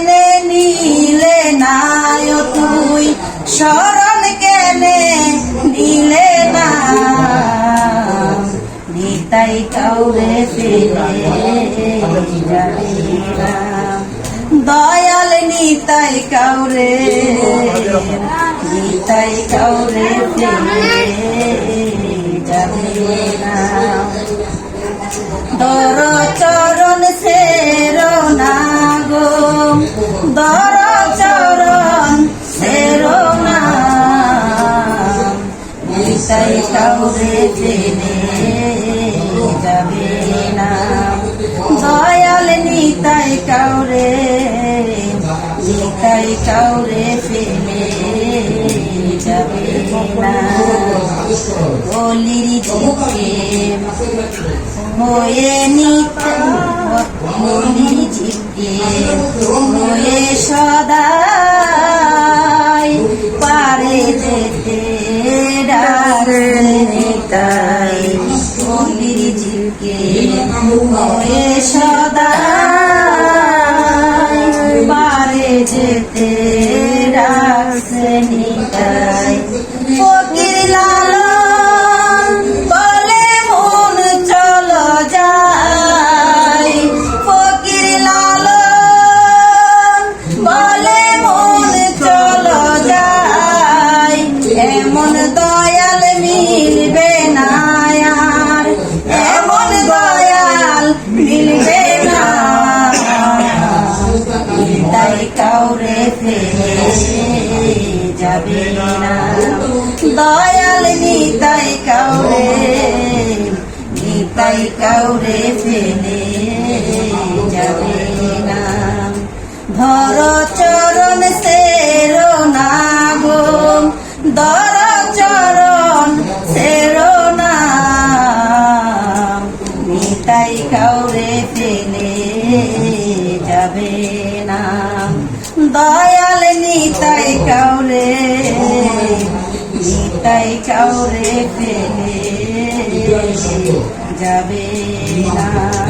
কেনে নিলে নায় তুই? শরণ কেনে নিলে না? নিতাই কাউরে ফেলে দয়াল নিতাই কাউরে নিতাই কাউরে ফেলে নিতাই কাউরে ফেলে যাবে না। দয়াল নিতাই কাউরে নিতাই কাউরে ফেলে যাবে না। বলির ঝিকে হয়ে নিত বলির ঝিকে সদাই পারে যেতে যাবে না দয়াল নিতাই কাউরে নিতাই কাউরে ফেলে যাবে না। ধর চরণ সের না গো দর চরণ সের না। নিতাই কাউরে ফেলে যাবে না। দয়াল নিতাই কাউরে নিতাই কাউরে ফেলে যাবে না।